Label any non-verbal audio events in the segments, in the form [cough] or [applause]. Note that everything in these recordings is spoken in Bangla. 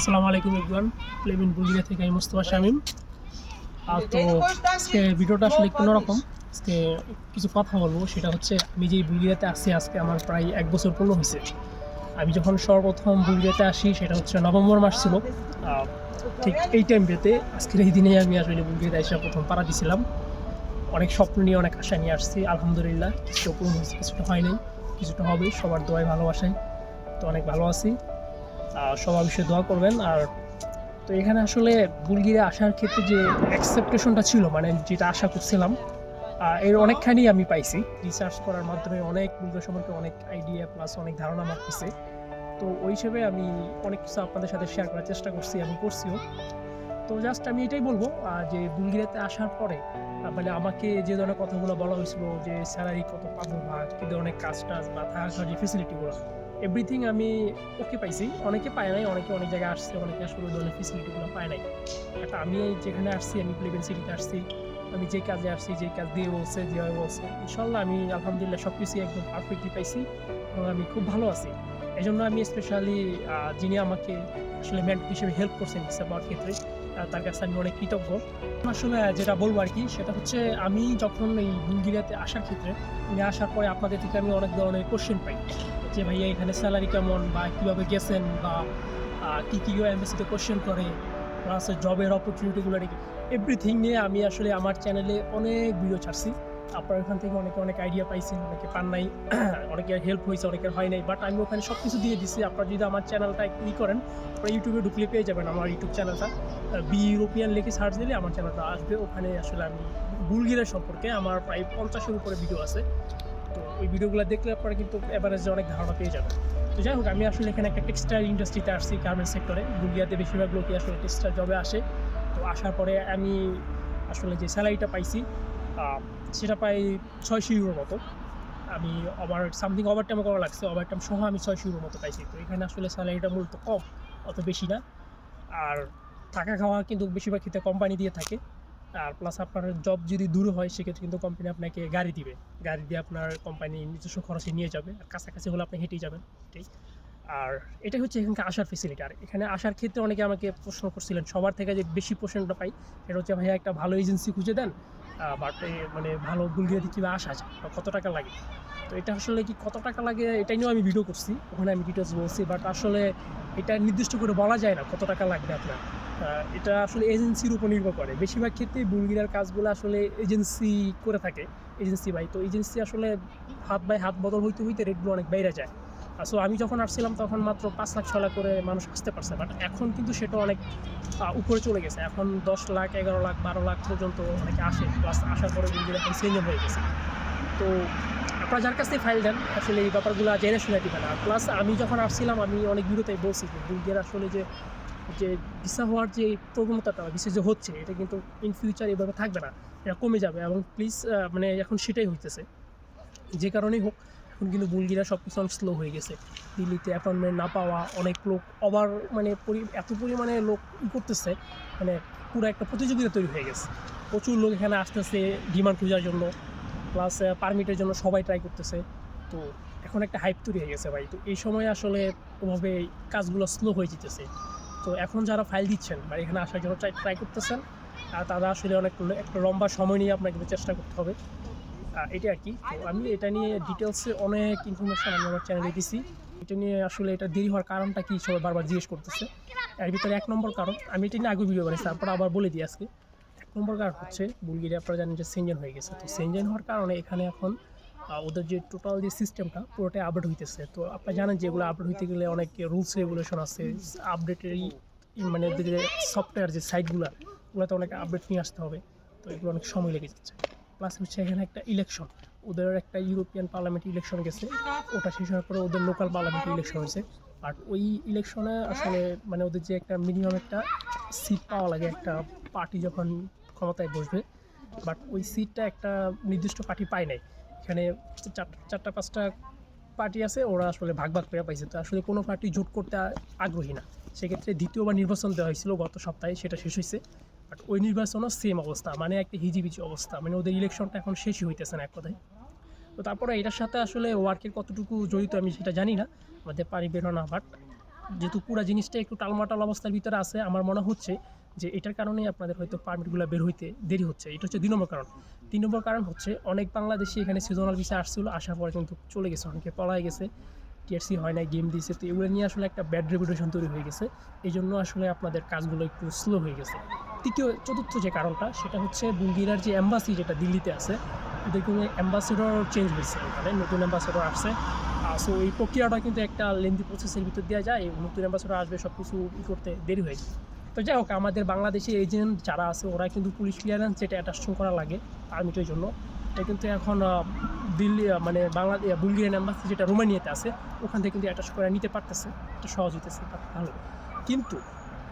আসসালামু আলাইকুম ইবরান প্লেবিন বুলিয়া থেকে আমি মোস্তফা শামিম। আর তো আজকে ভিডিওটা আসলে একটু অন্যরকম। আজকে কিছু কথা বলব, সেটা হচ্ছে আমি যেই বুলিয়াতে আসছি আজকে আমার প্রায় এক বছর পূর্ণ হয়েছে। আমি যখন সর্বপ্রথম বুলিয়াতে আসি, সেটা হচ্ছে নভেম্বর মাস ছিল। ঠিক এই টাইমটাতে আজকের এই দিনেই আমি আসলে বুলিয়াতে এসে প্রথম পাড়া দিছিলাম। অনেক স্বপ্ন নিয়ে, অনেক আশা নিয়ে আসছি, আলহামদুলিল্লাহ। কিছুটা পূর্ণ হয়েছে, কিছুটা হয় নাই, কিছুটা হবে, সবার দোয়ায় ভালোবাসায়। তো অনেক ভালো আছি। বিষয়ে দোয়া করবেন। আর তো এখানে আসলে বুলগিরে আসার ক্ষেত্রে যে এক্সপেকটেশনটা ছিল মানে যেটা আশা করছিলাম এর অনেকখানি আমি পাইছি। রিসার্চ করার মাধ্যমে অনেক বুলগা সম্পর্কে অনেক আইডিয়া প্লাস অনেক ধারণা আমার হয়েছে তো ওই হিসেবে আমি অনেক কিছু আপনাদের সাথে শেয়ার করার চেষ্টা করছি, আমি করছিও। তো জাস্ট আমি এটাই বলব যে বুলগিরাতে আসার পরে মানে আমাকে যে ধরনের কথাগুলো বলা হয়েছিল যে স্যালারি কত পাবো বা কী ধরনের কাজ টাজ বা থাকার যে ফেসিলিটিগুলো এভরিথিং আমি ওকে পাইছি। অনেকে পায় নাই, অনেকে অনেক জায়গায় আসছে, অনেকে আসলে ধরনের ফেসিলিটিগুলো পায় নাই। বাট আমি যেখানে আসছি, আমি প্লেবেন সিটিতে আসছি। আমি যে কাজে আসছি, যে কাজ দিয়ে বলছে যেভাবে বলছে ইনশাল্লাহ আমি আলহামদুলিল্লাহ সব কিছুই একদম পারফেক্টলি পাইছি এবং আমি খুব ভালো আছি। এই জন্য আমি স্পেশালি যিনি আমাকে আসলে মেন্ট হিসেবে হেল্প করছেন পাওয়ার ক্ষেত্রে তার কাছে আমি অনেক কৃতজ্ঞ। আসলে যেটা বলব আর কি, সেটা হচ্ছে আমি যখন এই বুলগিরিয়াতে আসার ক্ষেত্রে আমি আসার পরে আপনাদের থেকে আমি অনেক ধরনের কোশ্চেন পাই। যে ভাইয়া এখানে স্যালারি কেমন বা কীভাবে গেছেন বা কী কী এমএসিতে কোশ্চেন করে প্লাস জবের অপরচুনিটিগুলো এভরিথিং নিয়ে আমি আসলে আমার চ্যানেলে অনেক ভিডিও ছাড়ছি। আপনার ওখান থেকে অনেকে অনেক আইডিয়া পাইছেন, অনেকে পান নাই [clears throat] অনেকের হেল্প হয়েছে, অনেকের হয় নাই বাট আমি ওখানে সব কিছু দিয়ে দিচ্ছি আপনারা যদি আমার চ্যানেলটা ই করেন, আপনারা ইউটিউবে ঢুকলে পেয়ে যাবেন আমার ইউটিউব চ্যানেলটা বি ইউরোপিয়ান লিখে সার্চ দিলে আমার চ্যানেলটা আসবে। ওখানে আসলে আমি বুলগিরা সম্পর্কে আমার প্রায় পঞ্চাশের উপরে ভিডিও আছে। তো ওই ভিডিওগুলো দেখলে আপনারা কিন্তু এভারেজে অনেক ধারণা পেয়ে যাবেন। তো যাই হোক, আমি আসলে এখানে একটা টেক্সটাইল ইন্ডাস্ট্রিতে আসছি গার্মেন্টস সেক্টরে বুলগিয়াতে বেশিরভাগ লোকই আসলে টেক্সটাইল জবে আসে। তো আসার পরে আমি আসলে যে স্যালারিটা পাইছি সেটা পাই ছয়শো ইউরোর মতো। আমি ওভার সামথিং ওভার টাইম করা লাগছে ওভার টাইম সহ আমি ছয়শো ইউরোর মতো পাইছি। তো এখানে আসলে স্যালারিটা মূলত কম, অত বেশি না। আর থাকা খাওয়া কিন্তু বেশিরভাগ ক্ষেত্রে কোম্পানি দিয়ে থাকে। আর প্লাস আপনার জব যদি দূর হয়, সেক্ষেত্রে কিন্তু কোম্পানি আপনাকে গাড়ি দিবে। গাড়ি দিয়ে আপনার কোম্পানি নিজস্ব খরচে নিয়ে যাবে। আর কাছাকাছি হলে আপনি হেঁটেই যাবেন এটাই আর এটাই হচ্ছে এখানকার আসার ফেসিলিটি আর এখানে আসার ক্ষেত্রে অনেকে আমাকে প্রশ্ন করছিলেন, সবার থেকে যে বেশি প্রশ্নটা পাই, সেটা হচ্ছে, ভাইয়া, একটা ভালো এজেন্সি খুঁজে দেন বাট মানে ভালো বুলগিয়াতে কীভাবে আসা যায় কত টাকা লাগে? তো এটা আসলে কি কত টাকা লাগে এটা নিয়েও আমি ভিডিও করছি, ওখানে আমি ডিটেলস বলছি বাট আসলে এটা নির্দিষ্ট করে বলা যায় না, কত টাকা লাগবে আপনার। এটা আসলে এজেন্সির উপর নির্ভর করে। বেশিরভাগ ক্ষেত্রে বুলগিরার কাজগুলো আসলে এজেন্সি করে থাকে, এজেন্সি বাই। তো এজেন্সি আসলে হাত বাই হাত বদল হইতে হইতে রেটগুলো অনেক বাইরে যায়। সো আমি যখন আসছিলাম তখন মাত্র পাঁচ লাখ ছ লাখ করে মানুষ আসতে পারছে। বাট এখন কিন্তু সেটা অনেক উপরে চলে গেছে। এখন দশ লাখ, এগারো লাখ, বারো লাখ পর্যন্ত অনেকে আসে। প্লাস আসার পরে বুলগিরা এখন চেঞ্জ হয়ে গেছে। তো আপনারা যার কাছ থেকে ফাইল দেন, আসলে এই ব্যাপারগুলো জেনে শুনে দিবেন আর প্লাস আমি যখন আসছিলাম, আমি অনেক বিরতাই বলছি বুলগের আসলে যে যে ভিসা হওয়ার যে প্রবণতাটা ভিসা যে হচ্ছে, এটা কিন্তু ইন ফিউচার এভাবে থাকবে না। এটা কমে যাবে এবং প্লিজ মানে এখন সেটাই হইতেছে। যে কারণেই হোক, এখন কিন্তু বুলগিরা সব কিছু অনেক স্লো হয়ে গেছে। দিল্লিতে অ্যাপয়েন্টমেন্ট না পাওয়া, অনেক লোক ওভার মানে এত পরিমাণে লোক ই করতেছে মানে পুরো একটা প্রতিযোগিতা তৈরি হয়ে গেছে। প্রচুর লোক এখানে আসতেছে ডিমান্ড খোঁজার জন্য প্লাস পারমিটের জন্য সবাই ট্রাই করতেছে। তো এখন একটা হাইপ তৈরি হয়ে গেছে ভাই। তো এই সময় আসলে ওভাবে কাজগুলো স্লো হয়ে যেতেছে। তো এখন যারা ফাইল দিচ্ছেন বা এখানে আসার জন্য ট্রাই ট্রাই করতেছেন তারা আসলে অনেক একটা লম্বা সময় নিয়ে আপনাকে চেষ্টা করতে হবে। এটা আর কি। তো আমি এটা নিয়ে ডিটেলসে অনেক ইনফরমেশন আমি আমার চ্যানেলে দিছি। এটা নিয়ে আসলে এটা দেরি হওয়ার কারণটা কি সবাই বারবার জিজ্ঞেস করতেছে। এর ভিতরে এক নম্বর কারণ, আমি এটা নিয়ে আগে ভিডিও বানিয়েছি তারপর আবার বলে দিই আজকে। এক নম্বর কারণ হচ্ছে, বুলগেরিয়া আপনারা জানেন যে সেঞ্জেন হয়ে গেছে। তো সেঞ্জেন হওয়ার কারণে এখানে এখন ওদের যে টোটাল যে সিস্টেমটা পুরোটাই আপডেট হইতেছে। তো আপনারা জানেন যে এগুলো আপডেট হইতে গেলে অনেক রুলস রেগুলেশন আছে আপডেটেরই মানে যে সফটওয়্যার যে সাইটগুলো ওগুলোতে অনেক আপডেট নিয়ে আসতে হবে। তো এগুলো অনেক সময় লেগে যাচ্ছে। প্লাস হচ্ছে এখানে একটা ইলেকশন ওদের একটা ইউরোপিয়ান পার্লামেন্ট ইলেকশন গেছে। ওটা শেষ হওয়ার পরে ওদের লোকাল পার্লামেন্ট ইলেকশন হয়েছে। আর ওই ইলেকশনে আসলে মানে ওদের যে একটা মিনিমাম একটা সিট পাওয়া লাগে, একটা পার্টি যখন ক্ষমতায় বসবে বাট ওই সিটটা একটা নির্দিষ্ট পার্টি পায় নাই। এখানে চারটা, পাঁচটা পার্টি আছে, ওরা আসলে ভাগ ভাগ করে পাইছে। তো আসলে কোনো পার্টি জোট করতে আগ্রহী না। সেক্ষেত্রে দ্বিতীয়বার নির্বাচন দেওয়া হয়েছিল গত সপ্তাহে, সেটা শেষ হয়েছে। বাট ওই নির্বাচনও সেম অবস্থা মানে একটা হিজিবিজি অবস্থা মানে ওদের ইলেকশনটা এখন শেষই হইতেছে না এক কথায়। তো তারপরে এটার সাথে আসলে ওয়ার্কের কতটুকু জড়িত আমি সেটা জানি না, আমাদের পানি বেরো না বাট যেহেতু পুরো জিনিসটা একটু টালমাটাল অবস্থার ভিতরে আছে, আমার মনে হচ্ছে যে এটার কারণেই আপনাদের হয়তো পারমিটগুলো বের হইতে দেরি হচ্ছে। এটা হচ্ছে দুই নম্বর কারণ। তিন নম্বর কারণ হচ্ছে অনেক বাংলাদেশি এখানে সিজনাল ভিসা আসছিল, আসার পরে কিন্তু চলে গেছে, অনেকে পলাই গেছে টিআরসি হয় না গেম দিয়েছে তো এগুলো নিয়ে আসলে একটা ব্যাড রেপুটেশন তৈরি হয়ে গেছে। এই জন্য আসলে আপনাদের কাজগুলো একটু স্লো হয়ে গেছে। তৃতীয়, চতুর্থ যে কারণটা, সেটা হচ্ছে বুলগেরিয়ার যে অ্যাম্বাসি যেটা দিল্লিতে আছে ওদের কিন্তু অ্যাম্বাসেডর চেঞ্জ হয়েছে ওখানে নতুন অ্যাম্বাসেডর আসছে। সো এই প্রক্রিয়াটা কিন্তু একটা লেন্দি প্রসেসের ভিতর দেওয়া যায়, নতুন অ্যাম্বাসেডর আসবে সব কিছু করতে দেরি হয়ে যায়। তো যাই হোক, আমাদের বাংলাদেশি এজেন্ট যারা আছে, ওরা কিন্তু পুলিশ ক্লিয়ারেন্স যেটা অ্যাটাস্টন করা লাগে পারমিটের জন্য। এটা কিন্তু এখন দিল্লি মানে বাংলাদেশ বুলগেরিয়ান অ্যাম্বাসি যেটা রোমানিয়াতে আছে, ওখান থেকে কিন্তু অ্যাটাচ করে নিতে পারতেছে, এটা সহজ হইতেছে ভালো। কিন্তু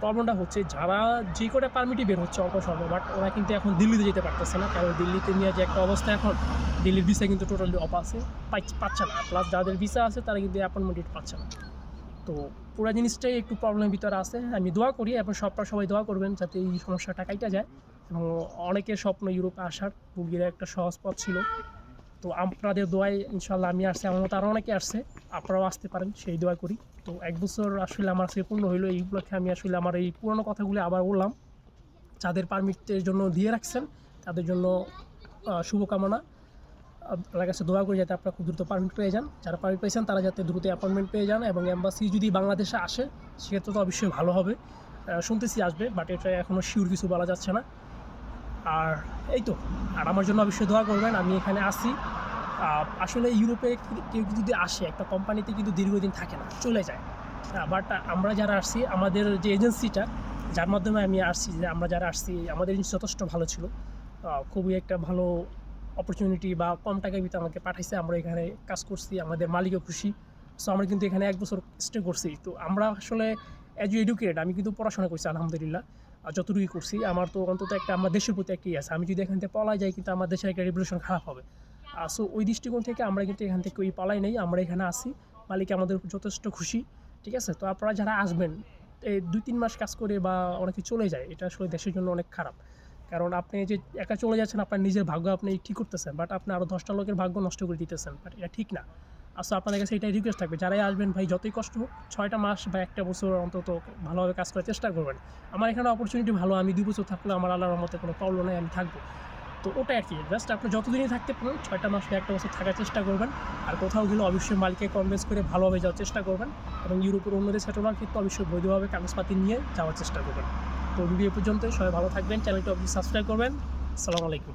প্রবলেমটা হচ্ছে, যারা যে কটা পারমিটই বের হচ্ছে অল্প স্বল্প বাট ওরা কিন্তু এখন দিল্লিতে যেতে পারতেছে না, কারণ দিল্লিতে নিয়ে যে একটা অবস্থা এখন, দিল্লির ভিসা কিন্তু টোটালি অফ আছে পাচ্ছে না। প্লাস যাদের ভিসা আছে, তারা কিন্তু অ্যাপয়েন্টমেন্ট পাচ্ছে না। তো পুরো জিনিসটাই একটু প্রবলেমের ভিতরে আছে। আমি দোয়া করি, এবং সবটা সবাই দোয়া করবেন যাতে এই সমস্যাটা কাইটা যায়। এবং অনেকের স্বপ্ন ইউরোপে আসার বুলগেরিয়া একটা সহজ পথ ছিল। তো আপনাদের দোয়ায় ইনশাল্লাহ আমি আসছি, আমার মতো আরও অনেকে আসছে। আপনারাও আসতে পারেন, সেই দোয়া করি। তো এক বছর আসলে আমার আজকে পূর্ণ হইল, এই উপলক্ষে আমি আসলে আমার এই পুরোনো কথাগুলি আবার বললাম। যাদের পারমিটের জন্য দিয়ে রাখছেন, তাদের জন্য শুভকামনা। আপনার কাছে দোয়া করি যাতে আপনারা খুব দ্রুত পারমিট পেয়ে যান। যারা পারমিট পেয়েছেন, তারা যাতে দ্রুত অ্যাপয়েন্টমেন্ট পেয়ে যান এবং অ্যাম্বাসি যদি বাংলাদেশে আসে, সেক্ষেত্রে তো অবশ্যই ভালো হবে। শুনতেছি আসবে বাট এটা এখনও শিওর কিছু বলা যাচ্ছে না। আর এই তো, আর আমার জন্য অবশ্যই দোয়া করবেন, আমি এখানে আসি আসলে ইউরোপে কেউ যদি আসে, একটা কোম্পানিতে কিন্তু দীর্ঘদিন থাকে না, চলে যায়। বাট আমরা যারা আসছি, আমাদের যে এজেন্সিটা, যার মাধ্যমে আমি আসছি, যে আমরা যারা আসছি, আমাদের যথেষ্ট ভালো ছিল। খুবই একটা ভালো অপরচুনিটি বা কম টাকার ভিতরে আমাকে পাঠাইছে, আমরা এখানে কাজ করছি, আমাদের মালিকও খুশি। সো আমরা কিন্তু এখানে এক বছর স্টে করছি। তো আমরা আসলে অ্যাজ এডুকেটেড আমি কিন্তু পড়াশোনা করছি, আলহামদুলিল্লাহ। যতটুকুই করছি, আমার তো অন্তত একটা আমার দেশের প্রতি একটি আছে। আমি যদি এখান থেকে পলাই যাই, কিন্তু আমার দেশের একটা রেভলিউশন খারাপ হবে। সো ওই দৃষ্টিকোণ থেকে আমরা কিন্তু এখান থেকে ওই পালাই নেই, আমরা এখানে আসি মালিক আমাদের যথেষ্ট খুশি, ঠিক আছে? তো আপনারা যারা আসবেন, এই দুই তিন মাস কাজ করে বা অনেকে চলে যায়, এটা আসলে দেশের জন্য অনেক খারাপ। কারণ আপনি যে একা চলে যাচ্ছেন, আপনার নিজের ভাগ্য আপনি ঠিক করতেছেন বাট আপনি আরও দশটা লোকের ভাগ্য নষ্ট করে দিতেছেন বাট এটা ঠিক না। আসলে আপনাদের কাছে এটাই রিকোয়েস্ট থাকবে, যারাই আসবেন, ভাই, যতই কষ্ট হোক, ছয়টা মাস বা একটা বছর অন্তত ভালোভাবে কাজ করার চেষ্টা করবেন। আমার এখানে অপরচুনিটি ভালো, আমি দুই বছর থাকলে আমার আল্লাহর মতে কোনো প্রবলেম নেই, আমি থাকব। তো ওটা আর কি জাস্ট আপনি যতদিনই থাকতে পারেন, ছয়টা মাস বা একটা বছর থাকার চেষ্টা করবেন, আর কোথাও গেলে অবশ্যই মালিককে কনভেন্স করে ভালোভাবে যাওয়ার চেষ্টা করবেন, এবং ইউরোপের অন্য দেশে হওয়ার ক্ষেত্রে অবশ্যই বৈধভাবে কাগজপাতি নিয়ে যাওয়ার চেষ্টা করবেন। তো ভিডিও পর্যন্ত সবাই ভালো থাকবেন। চ্যানেলটি অবশ্যই সাবস্ক্রাইব করবেন। আসসালামু আলাইকুম।